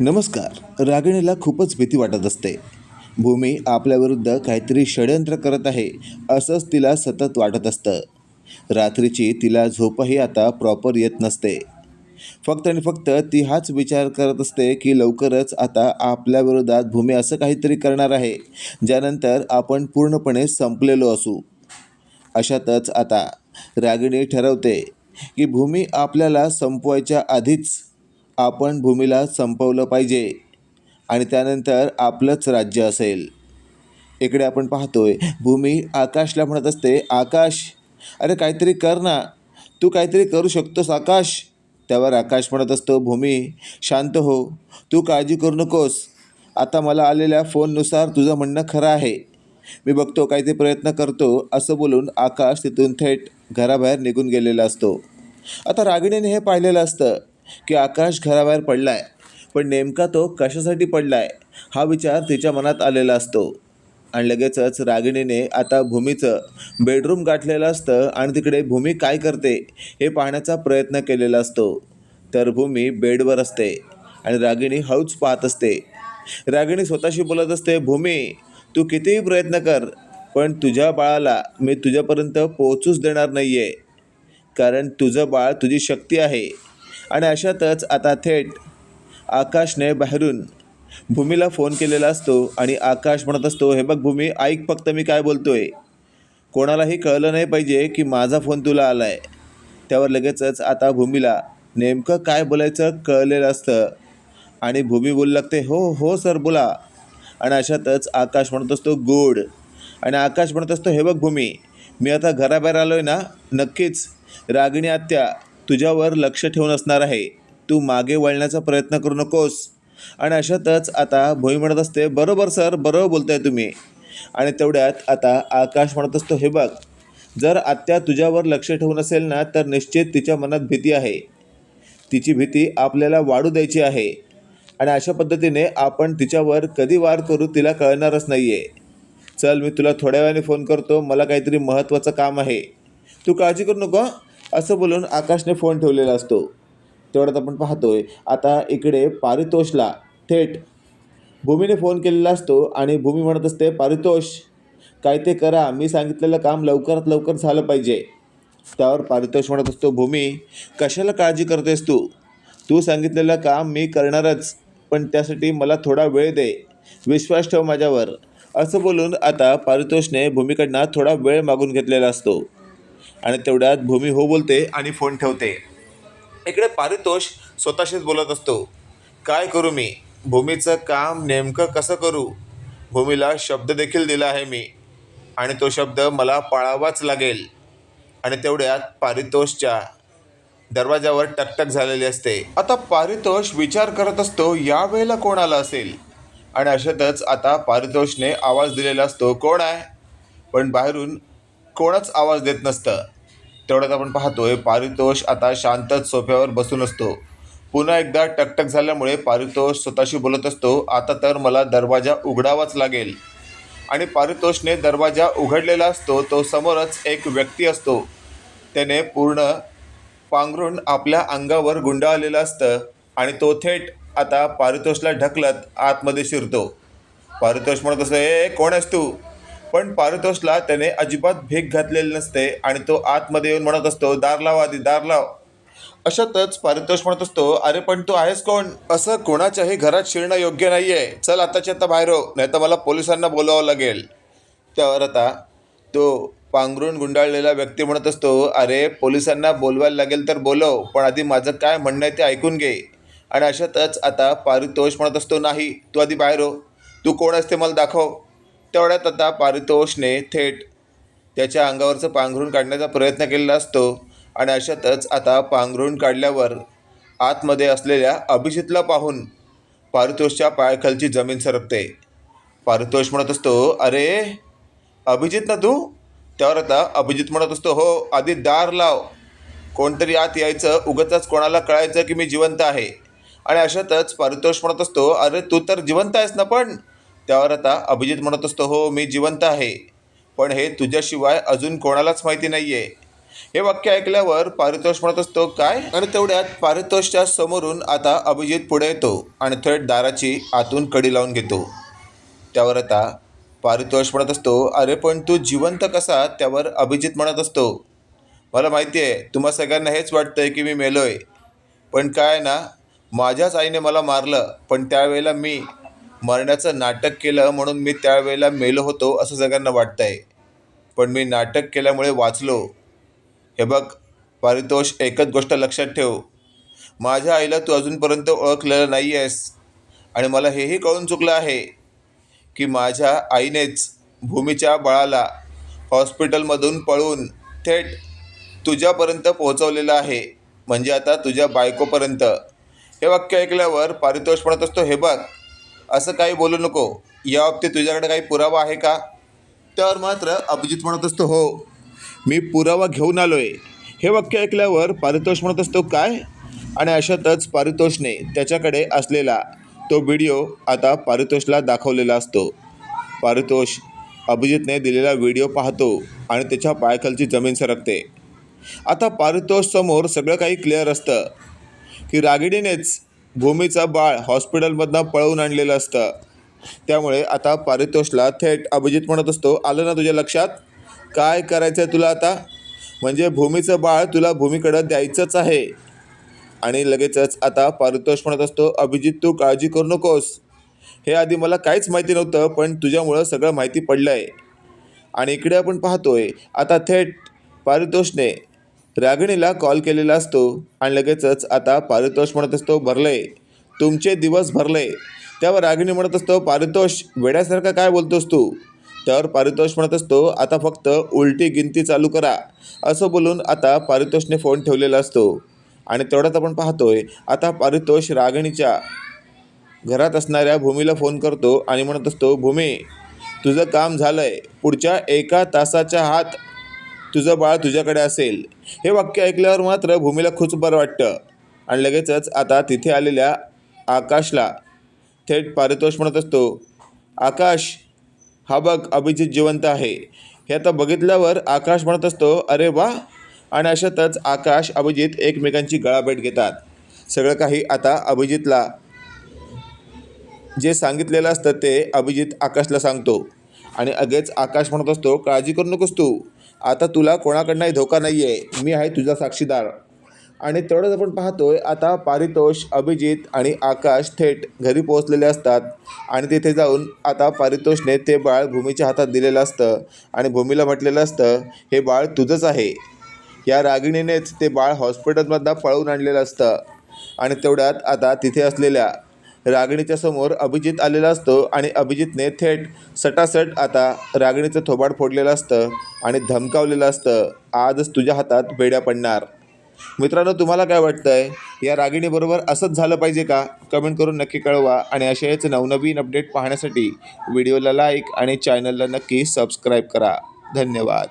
नमस्कार. रागिणीला खूपच भीती वाटत असते. भूमी आपल्याविरुद्ध काहीतरी षडयंत्र करत आहे असंच तिला सतत वाटत असतं. रात्रीची तिला झोपही आता प्रॉपर येत नसते. फक्त आणि फक्त ती हाच विचार करत असते की लवकरच आता आपल्याविरोधात भूमी असं काहीतरी करणार आहे ज्यानंतर आपण पूर्णपणे संपलेलो असू. अशातच आता रागिणी ठरवते की भूमी आपल्याला संपवायच्या आधीच आपण भूमीला संपवलं पाहिजे आणि त्यानंतर आपलंच राज्य असेल. इकडे आपण पाहतोय भूमी आकाशला म्हणत असते आकाश अरे काहीतरी कर ना. तू काहीतरी करू शकतोस आकाश. त्यावर आकाश म्हणत असतो भूमी शांत हो. तू काळजी करू नकोस. आता मला आलेल्या फोननुसार तुझं म्हणणं खरं आहे. मी बघतो काहीतरी प्रयत्न करतो असं बोलून आकाश तिथून थेट घराबाहेर निघून गेलेला असतो. आता रागिणीने हे पाहिलेलं असतं की आकाश घराबाहेर पडला आहे पण नेमका तो कशासाठी पडला आहे हा विचार तिच्या मनात आलेला असतो. आणि लगेचच रागिणीने आता भूमीचं बेडरूम गाठलेलं असतं आणि तिकडे भूमी काय करते हे पाहण्याचा प्रयत्न केलेला असतो. तर भूमी बेडवर असते आणि रागिणी हळूच पाहत असते. रागिणी स्वतःशी बोलत असते भूमी तू कितीही प्रयत्न कर पण तुझ्या बाळाला मी तुझ्यापर्यंत पोहोचूच देणार नाही आहे कारण तुझं बाळ तुझी शक्ती आहे. आणि अशातच आता थेट आकाशने बाहेरून भूमीला फोन केलेला असतो आणि आकाश म्हणत असतो हे बघ भूमी ऐक फक्त मी काय बोलतोय. कोणालाही कळलं नाही पाहिजे की माझा फोन तुला आला आहे त्यावर लगेचच आता भूमीला नेमकं काय बोलायचं कळलेलं असतं. आणि भूमी बोलू लागते हो हो सर बोला. आणि अशातच आकाश म्हणत असतो गोड. आणि आकाश म्हणत असतो हे बघ भूमी मी आता घराबाहेर आलो आहे ना नक्कीच रागिणी आत्या तुझ्यावर लक्ष ठेवून असणार आहे. तू मागे वळण्याचा प्रयत्न करू नकोस. आणि अशातच आता भोई म्हणत असते बरोबर सर बरोबर बोलताय तुम्ही. आणि तेवढ्यात आता आकाश म्हणत असतो हे बघ जर आत्या तुझ्यावर लक्ष ठेवून असेल ना तर निश्चित तिच्या मनात भीती आहे. तिची भीती आपल्याला वाढू द्यायची आहे. आणि अशा पद्धतीने आपण तिच्यावर कधी वार करू तिला कळणारच नाही आहे चल मी तुला थोड्या वेळाने फोन करतो. मला काहीतरी महत्त्वाचं काम आहे. तू काळजी करू नको असं बोलून आकाशने फोन ठेवलेला असतो. तेवढ्यात आपण पाहतोय आता इकडे पारितोषला थेट भूमीने फोन केलेला असतो आणि भूमी म्हणत असते पारितोष काय ते करा मी सांगितलेलं काम लवकरात लवकर झालं पाहिजे. त्यावर पारितोष म्हणत असतो भूमी कशाला काळजी करतेस तू? तू सांगितलेलं काम मी करणारच पण त्यासाठी मला थोडा वेळ दे विश्वास ठेव माझ्यावर. असं बोलून आता पारितोषने भूमीकडनं थोडा वेळ मागून घेतलेला असतो. आणि तेवढ्यात भूमी हो बोलते आणि फोन ठेवते. इकडे पारितोष स्वतःशीच बोलत असतो. काय करू मी? भूमीचं काम नेमकं कसं करू? भूमीला शब्द देखील दिला आहे मी. आणि तो शब्द मला पाळावाच लागेल. आणि तेवढ्यात पारितोषच्या दरवाजावर टकटक झालेली असते. आता पारितोष विचार करत असतो या वेळेला कोण आला असेल? आणि अशातच आता पारितोषने आवाज दिलेला असतो कोण आहे? पण बाहेरून कोणच आवाज देत नसतं. तेवढ्यात आपण पाहतोय पारितोष आता शांतच सोफ्यावर बसून असतो. पुन्हा एकदा टकटक झाल्यामुळे पारितोष स्वतःशी बोलत असतो आता तर मला दरवाजा उघडावाच लागेल. आणि पारितोषने दरवाजा उघडलेला असतो तो समोरच एक व्यक्ती असतो. त्याने पूर्ण पांघरून आपल्या अंगावर गुंडाळलेलं असतं आणि तो थेट आता पारितोषला ढकलत आतमध्ये शिरतो. पारितोष म्हणत असतो ए कोण आहेस तू? पण पारितोषला त्याने अजिबात भीक घातलेली नसते आणि तो आतमध्ये येऊन म्हणत असतो दार लाव आधी दार लाव. अशातच पारितोष म्हणत असतो अरे पण तू आहेस कोण? असं कोणाच्याही घरात शिरणं योग्य नाही आहे चल आताच्या आता बाहेर हो नाही तर मला पोलिसांना बोलावं लागेल. त्यावर आता तो पांघरून गुंडाळलेला व्यक्ती म्हणत असतो अरे पोलिसांना बोलवायला लागेल तर बोलव पण आधी माझं काय म्हणणं आहे ते ऐकून घे. आणि अशातच आता पारितोष म्हणत असतो नाही तू आधी बाहेर हो. तू कोण असते मला दाखव. तेवढ्यात आता पारितोषने थेट त्याच्या अंगावरचं पांघरून काढण्याचा प्रयत्न केलेला असतो आणि अशातच आता पांघरून काढल्यावर आतमध्ये असलेल्या अभिजितला पाहून पारितोषच्या पायाखालची जमीन सरकते. पारितोष म्हणत असतो अरे अभिजित ना तू? त्यावर आता अभिजित म्हणत असतो हो आधी दार लाव. कोणतरी आत यायचं उगाचच कोणाला कळायचं की मी जिवंत आहे. आणि अशातच पारितोष म्हणत असतो अरे तू तर जिवंत आहेस ना पण? त्यावर आता अभिजित म्हणत असतो हो मी जिवंत आहे पण हे तुझ्याशिवाय अजून कोणालाच माहिती नाही आहे हे वाक्य ऐकल्यावर पारितोष म्हणत असतो काय? आणि तेवढ्यात पारितोषच्या समोरून आता अभिजित पुढे येतो आणि थेट दाराची आतून कडी लावून घेतो. त्यावर आता पारितोष म्हणत असतो अरे पण तू जिवंत कसा? त्यावर अभिजित म्हणत असतो मला माहिती आहे तुम्हा सगळ्यांना हेच वाटतंय की मी मेलोय पण काय ना माझ्याच आईने मला मारलं पण त्यावेळेला मी मरण्याचं नाटक केलं म्हणून मी त्यावेळेला मेलो होतो असं सगळ्यांना वाटतंय. पण मी नाटक केल्यामुळे वाचलो. हे बघ पारितोष एकच गोष्ट लक्षात ठेव. माझ्या आईला तू अजूनपर्यंत ओळखलेलं नाही आहेस आणि मला हेही कळून चुकलं आहे की माझ्या आईनेच भूमीच्या बाळाला हॉस्पिटलमधून पळून थेट तुझ्यापर्यंत पोहोचवलेलं आहे. म्हणजे आता तुझ्या बायकोपर्यंत. हे वाक्य ऐकल्यावर पारितोष म्हणत असतो हे बघ असं काही बोलू नको. या बाबतीत तुझ्याकडे काही पुरावा आहे का? त्यावर मात्र अभिजित म्हणत असतो हो. मी पुरावा घेऊन आलो आहे हे वाक्य ऐकल्यावर पारितोष म्हणत असतो काय? आणि अशातच पारितोषने त्याच्याकडे असलेला तो व्हिडिओ आता पारितोषला दाखवलेला असतो. पारितोष अभिजितने दिलेला व्हिडिओ पाहतो आणि त्याच्या पायखालची जमीन सरकते. आता पारितोष समोर सगळं काही क्लिअर असतं. की रागिणीनेच भूमीचं बाळ हॉस्पिटलमधनं पळवून आणलेलं असतं. त्यामुळे आता पारितोषला थेट अभिजित म्हणत असतो आलं ना तुझ्या लक्षात? काय करायचं आहे तुला आता? म्हणजे भूमीचं बाळ तुला भूमीकडं द्यायचंच आहे. आणि लगेचच आता पारितोष म्हणत असतो अभिजित तू काळजी करू नकोस. हे आधी मला काहीच माहिती नव्हतं पण तुझ्यामुळं सगळं माहिती पडलं आहे आणि इकडे आपण पाहतोय आता थेट पारितोषने रागिणीला कॉल केलेला असतो आणि लगेचच आता पारितोष म्हणत असतो भरले तुमचे दिवस भरले. त्यावर रागिणी म्हणत असतो पारितोष वेड्यासारखा काय बोलतोस तू? त्यावर पारितोष म्हणत असतो आता फक्त उलटी गिनती चालू करा. असं बोलून आता पारितोषने फोन ठेवलेला असतो. आणि तेवढ्यात आपण पाहतोय आता पारितोष रागिणीच्या घरात असणाऱ्या भूमीला फोन करतो आणि म्हणत असतो भूमी तुझं काम झालं आहे पुढच्या एका तासाच्या हात तुझं बाळ तुझ्याकडे असेल. हे वाक्य ऐकल्यावर मात्र भूमीला खूप बरं वाटतं. आणि लगेचच आता तिथे आलेल्या आकाशला थेट पारितोष म्हणत असतो आकाश हा बघ अभिजित जिवंत आहे. हे आता बघितल्यावर आकाश म्हणत असतो अरे वा. आणि अशातच आकाश अभिजित एकमेकांची गळाभेट घेतात. सगळं काही आता अभिजितला जे सांगितलेलं असतं ते अभिजित आकाशला सांगतो. आणि अगेच आकाश म्हणत असतो काळजी करू नकोस तू. आता तुला कोणाकडनंही धोका नाही आहे मी आहे तुझा साक्षीदार. आणि तेवढंच आपण पाहतोय आता पारितोष अभिजित आणि आकाश थेट घरी पोहोचलेले असतात. आणि तिथे जाऊन आता पारितोषने ते बाळ भूमीच्या हातात दिलेलं असतं. आणि भूमीला म्हटलेलं असतं हे बाळ तुझंच आहे. या रागिणीनेच ते बाळ हॉस्पिटलमधनं पळवून आणलेलं असतं. आणि तेवढ्यात आता तिथे असलेल्या रागिणीच्या समोर अभिजित आलेला असतो आणि अभिजितने थेट सटासट आता रागिणीचं थोबाड फोडलेलं असतं आणि धमकावलेलं असतं आजच तुझ्या हातात बेड्या पडणार. मित्रांनो तुम्हाला काय वाटतंय? या रागिणीबरोबर असंच झालं पाहिजे का? कमेंट करून नक्की कळवा आणि अशाच नवनवीन अपडेट पाहण्यासाठी व्हिडिओला लाईक आणि चॅनलला नक्की सबस्क्राईब करा. धन्यवाद.